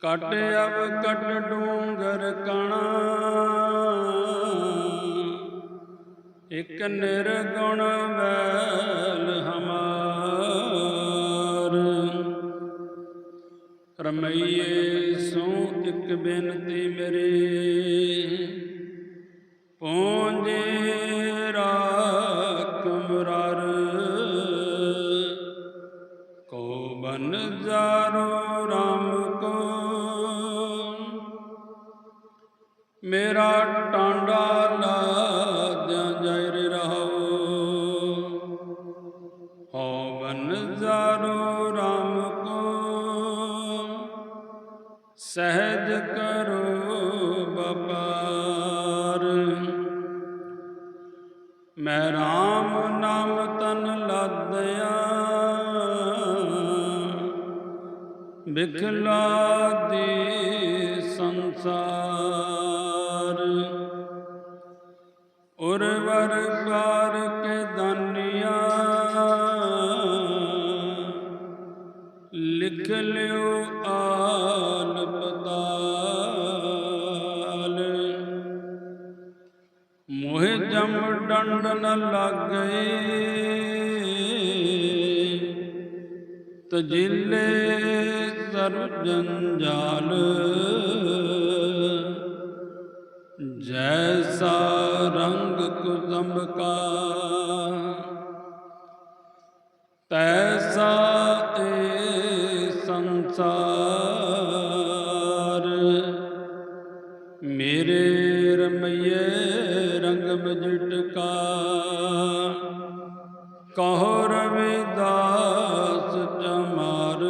ਕਟ ਅਬ ਕਟ ਡੂੰਗਰ ਕਣਾ। ਇਕ ਨਿਰਗੁਣ ਬੈਲ ਹਮਾਰ। ਰਮਈਏ ਸੋ ਇਕ ਬੇਨਤੀ ਮੇਰੇ। ਪੂੰਜੇ ਰਾਖ ਮੁਰਾਰ। ਕੋ ਬਨ ਜਾਰੋ ਰਾਮ ਕੋ ਮੇਰਾ ਟਾਂਡਾ ਲਾਦਿਆਂ ਜੈਰ ਰਹਾਓ। ਹੋ ਬਨ ਜਾਰੋ ਰਾਮ ਕੋ ਸਹਿਜ ਕਰੋ ਬਪਾਰ ਮੈਂ RAM ਨਾਮ ਤਨ ਲਾਦਿਆ। ਬਿਖਲਾ ਦੀ ਸੰਸਾਰ। ਉਰਵਰ ਕਾਰ ਕੇ ਦਾਨੀਆਂ। ਲਿਖ ਲਿਓ ਆਲ ਪਤਾਲ। ਮੋਹਿ ਜਮ ਡੰਡ ਨ ਲਾਗਏ ਤਜਿਲੇ ਸਰਬ ਜੰਜਾਲ। ਐਸਾ ਰੰਗ ਕੁਦੰਬ ਕਾ ਤੈਸਾ ਏ ਸੰਸਾਰ, ਮੇਰੇ ਰਮਈਏ ਰੰਗ ਬਜਟ ਕਾ ਕਹੋ ਰਵਿਦਾਸ ਜਮਾਰ